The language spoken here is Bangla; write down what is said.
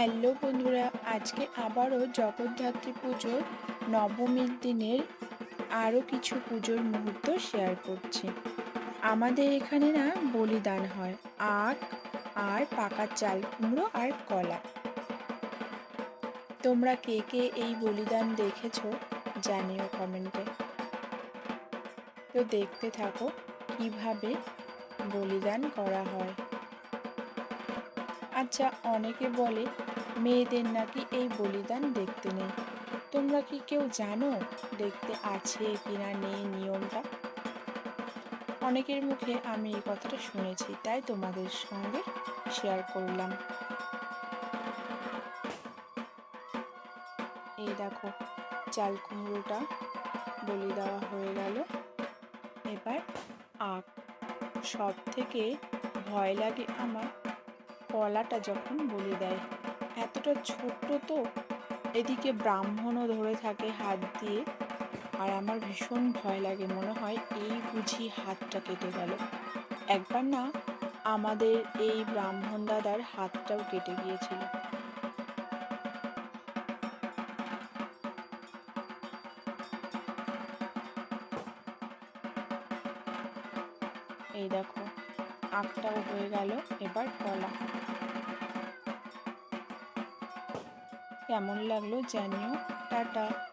হ্যালো বন্ধুরা, আজকে আবারও জগদ্ধাত্রী পুজোর নবমীর দিনের আরও কিছু পুজোর মুহূর্ত শেয়ার করছি। আমাদের এখানে না বলিদান হয়, আখ আর পাকা চাল কুমড়ো আর কলা। তোমরা কে কে এই বলিদান দেখেছ জানিও কমেন্টে। তো দেখতে থাকো কীভাবে বলিদান করা হয়। আচ্ছা অনেকে বলে, মেয়েদের নাকি এই বলিদান দেখতে নেই। তোমরা কি কেউ জানো দেখতে আছে কিনা নেই নিয়মটা? অনেকের মুখে আমি এই কথাটা শুনেছি, তাই তোমাদের সঙ্গে শেয়ার করলাম। এই দেখো, চাল কুমড়োটা বলি দেওয়া হয়ে গেল। এবার আখ। সব থেকে ভয় লাগে আমার কলাটা যখন বলি দেয়, এতটা ছোট্ট তো? এদিকে ব্রাহ্মণও ধরে থাকে হাত দিয়ে। আর আমার ভীষণ ভয় লাগে, মনে হয় এই বুঝি হাতটা কেটে গেল। একবার না আমাদের এই ব্রাহ্মণ দাদার হাতটাও কেটে গিয়েছিল। এই দেখো আখটাও হয়ে গেল এবার কলা। কেমন লাগল জানিও টাটা।